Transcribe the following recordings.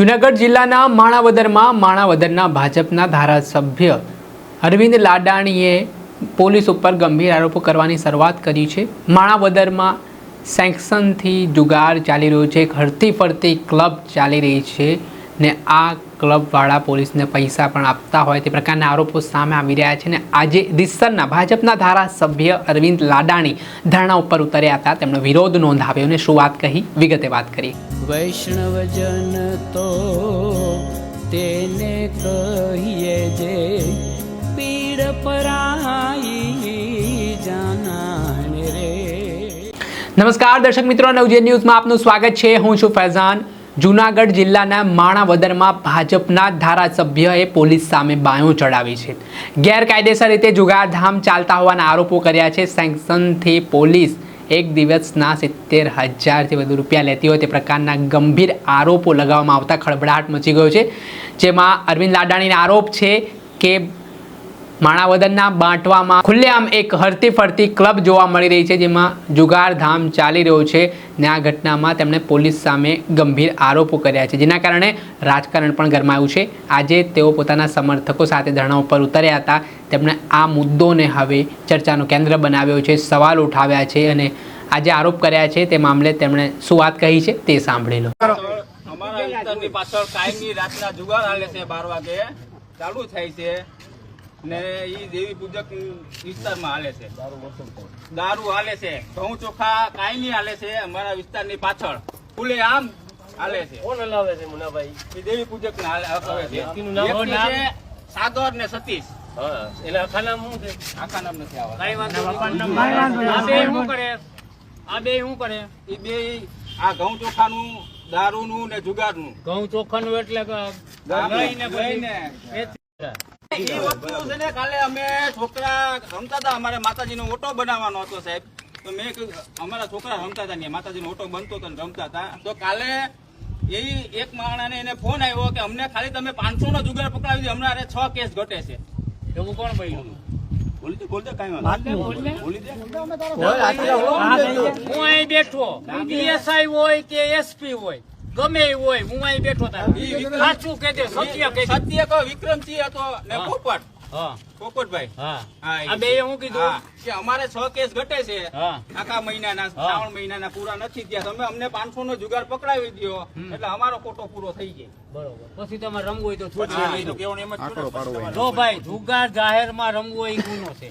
જૂનાગઢ જિલ્લાના માણાવદરમાં માણાવદરના ભાજપના ધારાસભ્ય અરવિંદ લાડાણીએ પોલીસ ઉપર ગંભીર આરોપો કરવાની શરૂઆત કરી છે. માણાવદરમાં સેન્કશનથી જુગાર ચાલી રહ્યો છે. એક હરતી ફરતી ક્લબ ચાલી રહી છે. ને આ ક્લબવાળા પોલીસને પૈસા પણ આપતા હોય તે પ્રકારના આરોપો સામે આવી રહ્યા છે ને આજે દિસરના ભાજપના ધારાસભ્ય અરવિંદ લાડાણી ધરણા ઉપર ઉતર્યા હતા. તેમણે વિરોધ નોંધાવ્યો ને શું વાત કહી? વિગતે વાત કરી વૈષ્ણવજન તો તેને કહીએ જે પીડ પરાઈ જાનાને રે. નમસ્કાર દર્શક મિત્રો નવજે ન્યૂઝમાં આપનું સ્વાગત છે. હું છું ફૈઝાન. જૂનાગઢ જિલ્લાના માણાવદરમાં ભાજપના ધારાસભ્યએ પોલીસ સામે બાયો ચડાવી છે. ગેરકાયદેસર રીતે જુગારધામ ચાલતા હોવાના આરોપો કર્યા છે. સેન્કશનથી પોલીસ એક દિવસના સિત્તેર હજારથી વધુ રૂપિયા લેતી હોય તે પ્રકારના ગંભીર આરોપો લગાવવામાં આવતા ખળભળાટ મચી ગયો છે. જેમાં અરવિંદ લાડાણીનો આરોપ છે કે માણાવદરના બાંટવામાં ખુલ્લેઆમ એક હરતી ફરતી ક્લબ જોવા મળી રહી છે, જેમાં જુગારધામ ચાલી રહ્યો છે. ને આ ઘટનામાં તેમણે પોલીસ સામે ગંભીર આરોપો કર્યા છે, જેના કારણે રાજકારણ પણ ગરમાયું છે. આજે તેઓ પોતાના સમર્થકો સાથે ધરણા ઉપર ઉતર્યા હતા. તેમણે આ મુદ્દોને હવે ચર્ચાનું કેન્દ્ર બનાવ્યો છે, સવાલ ઉઠાવ્યા છે અને આજે આરોપ કર્યા છે તે મામલે તેમણે શું વાત કહી છે તે સાંભળી લો. અમારા પાછળ કાયમી રાતના જુગાર હાલે છે બાર વાગે. ચાલુ થાય છે. ને ઈ દેવી પૂજક વિસ્તારમાં હાલે છે. દારૂ હાલે છે. ઘઉં ચોખા કાયમી હાલે છે. અમારા વિસ્તારની પાછળ. ખુલ્લે આમ હાલે છે. કોણ હલાવે છે મુનાભાઈ? ઈ દેવી પૂજક ને હાલે છે. સાગર ને સતીશ. હા એટલે આખા નામ શું છે? આખા નામ નથી આવતા કઈ વાંધો આ બે શું કરે? આ બે શું કરે? એ બે આ ઘઉં ચોખાનું દારૂનું ને જુગારનું. ઘઉં ચોખાનું એટલે કાલે અમે છોકરા રમતા હતા અમારે માતાજીનો ઓટો બનાવવાનો હતો સાહેબ. તો મેં અમારા છોકરા રમતા હતા ને માતાજીનો ઓટો બનતો હતો ને રમતા હતા. તો કાલે એ એક માણસને એને ફોન આવ્યો કે અમને ખાલી તમે પાંચસો નો જુગાર પકડાવી દો હમણાં છ કેસ ઘટે છે. એવું કોણ બોલ્યું બોલી દે બોલ દે કાંઈ વાંધો નહીં. બોલી દે. હું અહીં બેઠો. પીએસઆઈ હોય કે એસપી હોય. ગમે એ હોય હું અહીં બેઠો વિક્રમ- સાચું કે દે સત્ય કે સત્ય કહો વિક્રમસિંહ હતો ને પોપટ. પોપટભાઈ. હા. હા, આ બે શું કીધું. કે અમારે છ કેસ ઘટે છે. આખા મહિનાના શ્રાવણ મહિનાના પૂરા નથી થયા. તમે અમને પાંચસો નો જુગાર પકડાવી દો એટલે અમારો કોટો પૂરો થઈ જાય બરોબર. પછી તમારે રમવું હોય તો તો જ છું જો ભાઈ જુગાર જાહેરમાં રમવું હોય એ ગુનો છે.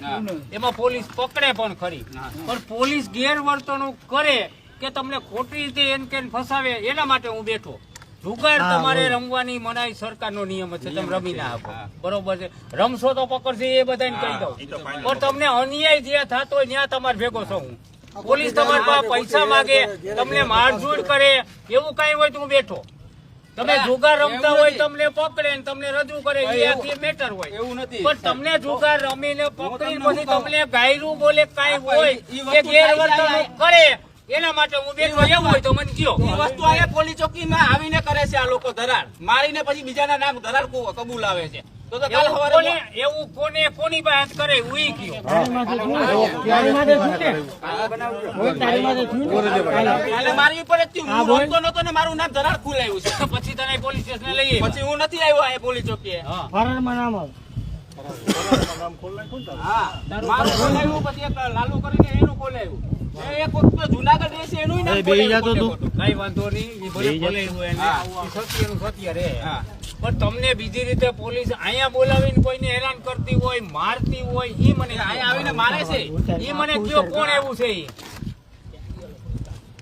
એમાં પોલીસ પકડે પણ ખરી. પણ પોલીસ ગેરવર્તણૂક કરે કે તમને ખોટી રીતે એન કેન ફસાવે એના માટે હું બેઠો. જુગાર તમારે રમવાની મનાઈ સરકારનો નિયમ છે તમે રમી ના આપો બરોબર છે. રમશો તો પકડશે એ બધાને કહી દઉં. પણ તમને અન્યાય જ્યાં થતો હોય ત્યાં તમારે ભેગો છો હું. પોલીસ તમારી પાસે પૈસા માગે તમને મારઝૂડ કરે એવું કઈ હોય તો હું બેઠો. તમે જુગાર રમતા હોય તમને પકડે ને તમને રજૂ કરે એ મેટર હોય. એવું નથી. પણ તમને જુગાર રમીને પકડી તમને પછી તમને ગાયરું બોલે કઈ હોય ગેરવર્તણૂક કરે એના માટે હું બેઠો એવું હોય તો મને કયો. એ વસ્તુ અહીંયા પોલીસ ચોકીમાં આવીને કરે છે આ લોકો ધરાર મારીને પછી બીજાના નામ ધરાર કો- કબૂલ આવે છે. તો તો કાલ સવારે એવું કોને કોની પાસે કરે ઉઈ કયો. મારી ઉપર જ હું રમતો નતો ને મારું નામ ધરાર ખુલાયું છે. પછી તને પોલીસ સ્ટેશન લઈએ પછી હું નથી આવ્યો આ પોલીસ ચોકીએ. હા. હા. મારું ખોલાયું પછી લાલુ કરીને એનું ખોલાયું પણ તમને બીજી રીતે પોલીસ અહીંયા બોલાવીને કોઈને હેરાન કરતી હોય મારતી હોય એ મને અહીંયા આવીને મારે છે. એ મને કયો કોણ એવું છે ઈ?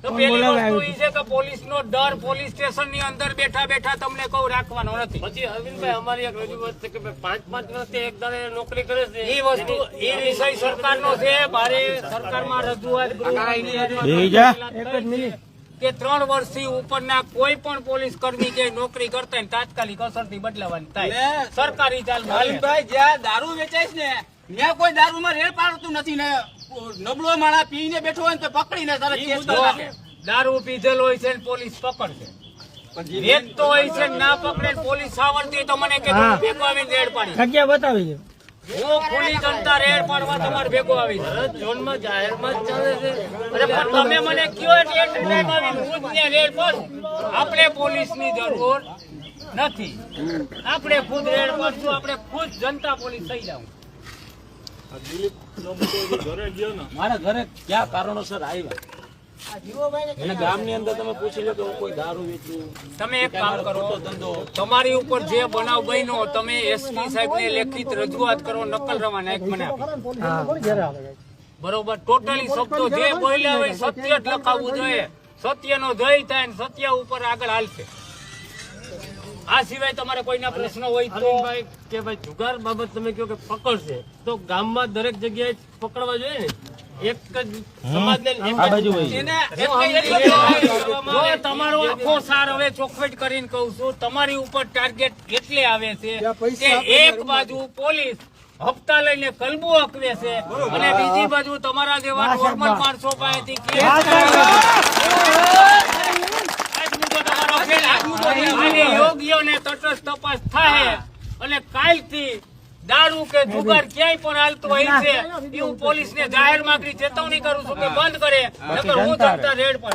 તો પેલી વસ્તુ ઈ છે કે ત્રણ ડર પોલીસ સ્ટેશનની અંદર બેઠા બેઠા તમને કહું રાખવાનો નથી. પછી અરવિંદભાઈ અમારી એક રજૂઆત છે કે પાંચ પાંચ વર્ષથી એક દાડે નોકરી કરે છે. ઈ વસ્તુ ઈ વિષય સરકારનો છે. બારે સરકારમાં રજૂઆત ગૃહમાં કે ત્રણ વર્ષથી ઉપરના કોઈ પણ પોલીસ કર્મી કે નોકરી કરતા તાત્કાલિક અસર અસરથી બદલાવાની થાય. સરકારી ચાલ જ્યાં દારૂ વેચાય છે ને ત્યાં કોઈ દારૂમાં રેડ પાડતું નથી ને. નબળો માણા પીને બેઠો હોય ને તો પકડીને તરત કેસ કરી. દારૂ પીધેલ હોય છે પોલીસ પકડશે. વેચતો હોય છે ના પકડે પોલીસ સાવરતી તો મને કે ભેગો આવીને રેડ પાડી. જગ્યા બતાવી હું ખુલ્લી જનતા રેડ પાડવા તમારે ભેગો આવી ભરત ઝોનમાં જાહેરમાં જ ચાલે છે. અરે પણ તમે મને કયો એટલે એટલી હું જ રેડ પાડું. આપણે પોલીસની જરૂર નથી. આપણે ખુદ રેડ પાડશું આપણે ખુદ જનતા પોલીસ થઈ જાવ મારા ઘરે કયા કારણોસર આવ્યા? ગામની અંદર તમે પૂછી લો કે હું કોઈ દારૂ વેચું તમે એક કામ કરો તમારી ઉપર જે બનાવ બન્યો તમે એસપી સાહેબને લેખિત રજૂઆત કરો નકલ રવાના એક મને બરોબર ટોટલી શબ્દો જે બોલ્યા હોય સત્ય જ લખાવવું જોઈએ. સત્યનો જય થાય સત્ય ઉપર આગળ હાલશે. આ સિવાય તમારે કોઈના પ્રશ્ન હોય તો કે ભાઈ જુગાર બાબત તમે કહો કે પકડશે તો ગામમાં દરેક જગ્યાએ પકડવા જોઈએ ને? એક જ સમાજને એક જ- આ બાજુ હોય. છે. એને એટલે એટલે જો તમારો આખો સાર હવે ચોખવટ કરીને કહું છું તમારી ઉપર ટાર્ગેટ એટલે આવે છે કે એક બાજુ પોલીસ હપ્તા લઈને કલબુ અકવે છે અને બીજી બાજુ તમારા જેવા નોર્મલ માણસો પાસેથી કેસ અને તટસ્થ તપાસ થાય. અને કાલથી દારૂ કે જુગાર ક્યાંય પણ હાલતું હોય છે એ હું પોલીસને જાહેર માંગણી ચેતવણી કરું છું કે બંધ કરે. નકર હું જનતા રેડ પર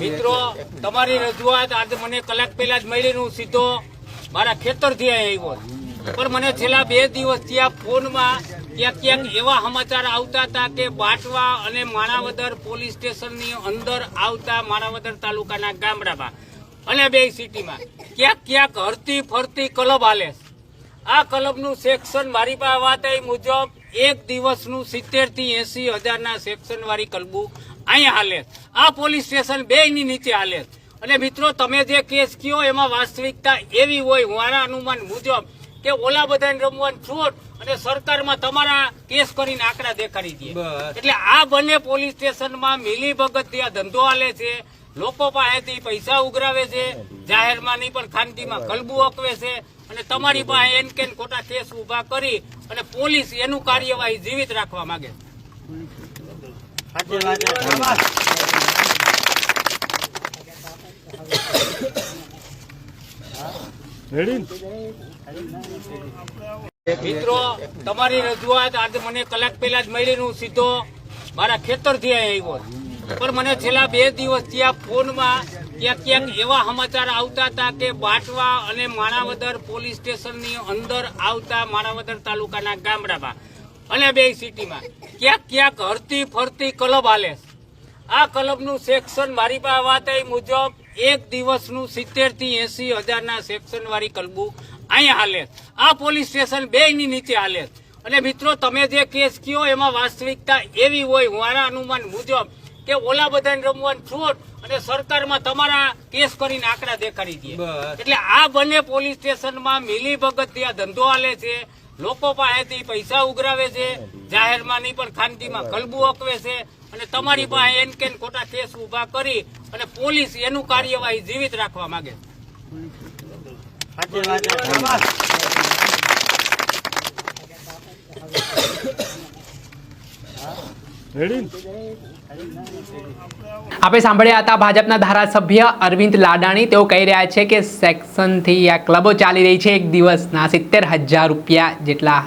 મિત્રો તમારી રજૂઆત આજે મને કલાક પહેલા જ મળી હું સીધો મારા ખેતરથી આવ્યો. પણ મને છેલ્લા બે દિવસ ત્યાં ફોનમાં ક્યાંક ક્યાંક એવા સમાચાર આવતા હતા કે બાટવા અને માણાવદર પોલીસ સ્ટેશનની અંદર આવતા માણાવદર તાલુકાના ગામડામાં અને બે સિટીમાં. ક્યાંક ક્યાંક હરતી ફરતી ક્લબ હાલે. આ ક્લબનું સેક્શન મારી પાસે વાત એ મુજબ એક દિવસનું સિત્તેરથી એસી હજારના સેક્શન વાળી કલબુ અહીંયા હાલે આ પોલીસ સ્ટેશન બે ની નીચે હાલે અને મિત્રો, તમે જે કેસ કયો એમાં વાસ્તવિકતા એવી હોય મારા અનુમાન મુજબ કે ઓલા બધાને રમવાનું છૂટ અને સરકારમાં તમારા કેસ કરીને આંકડા દેખાડી દે. એટલે આ બંને પોલીસ સ્ટેશનમાં મિલી ભગત ધંધો હાલે છે લોકો પાસેથી પૈસા ઉઘરાવે છે જાહેરમાં નહીં પણ ખાનગીમાં કલબુ અકવે છે અને તમારી પાસે એન કેન ખોટા કેસ ઊભા કરી અને પોલીસ એનું કાર્યવાહી જીવિત રાખવા માંગે છે. મિત્રો, તમારી રજૂઆત આજે મને કલાક પહેલા જ મળી હું સીધો મારા ખેતરથી આવ્યો પણ મને છેલ્લા બે દિવસ ત્યાં ફોનમાં ક્યાંક ક્યાંક એવા સમાચાર આવતા હતા કે બાટવા અને માણાવદર પોલીસ સ્ટેશનની અંદર આવતા માણાવદર તાલુકાના ગામડામાં અને બે સિટીમાં ક્યાંક ક્યાંક હરતી ફરતી ક્લબ હાલે. આ ક્લબનું સેક્શન મારી પાસે વાત મુજબ એક દિવસનું સિત્તેરથી એસી હજારના સેક્શન વાળી કલબુ અહીંયા હાલે. આ પોલીસ સ્ટેશન બે ની નીચે હાલે. અને મિત્રો તમે જે કેસ કયો એમાં વાસ્તવિકતા એવી હોય મારા અનુમાન મુજબ કે ઓલા બધાને રમવાનું છૂટ અને સરકારમાં તમારા કેસ કરીને આંકડા દેખાડી દે. એટલે આ બંને પોલીસ સ્ટેશનમાં મિલી ભગત ધંધો હાલે છે. લોકો પાસેથી પૈસા ઉઘરાવે છે જાહેરમાં નહીં પણ ખાનગીમાં કલબુ અકવે છે અને તમારી પાસે એન કેન ખોટા કેસ ઊભા કરી અને પોલીસ એનું કાર્યવાહી જીવિત રાખવા માંગે છે. આપણે સાંભળ્યા હતા ભાજપના ધારાસભ્ય અરવિંદ લાડાણી. તેઓ કહી રહ્યા છે કે સેક્શનથી આ ક્લબો ચાલી રહી છે. એક દિવસના સિત્તેર હજાર રૂપિયા જેટલા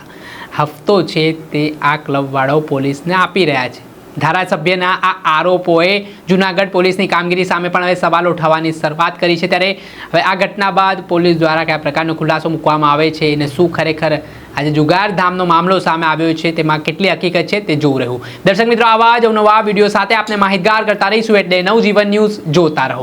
હફતો છે તે આ ક્લબવાળાઓ પોલીસને આપી રહ્યા છે. ધારાસભ્યના આ આરોપોએ જુનાગઢ પોલીસની કામગીરી સામે પણ હવે સવાલ ઉઠાવવાની શરૂઆત કરી છે. ત્યારે હવે આ ઘટના બાદ પોલીસ દ્વારા કયા પ્રકારનો ખુલાસો મૂકવામાં આવે છે અને શું ખરેખર આજે જુગારધામનો મામલો સામે આવ્યો છે તેમાં કેટલી હકીકત છે તે જોવું રહ્યું. દર્શક મિત્રો, આવા જ નવા વીડિયો સાથે આપણે માહિતગાર કરતા રહીશું. એટલે નવજીવન ન્યૂઝ જોતા રહો.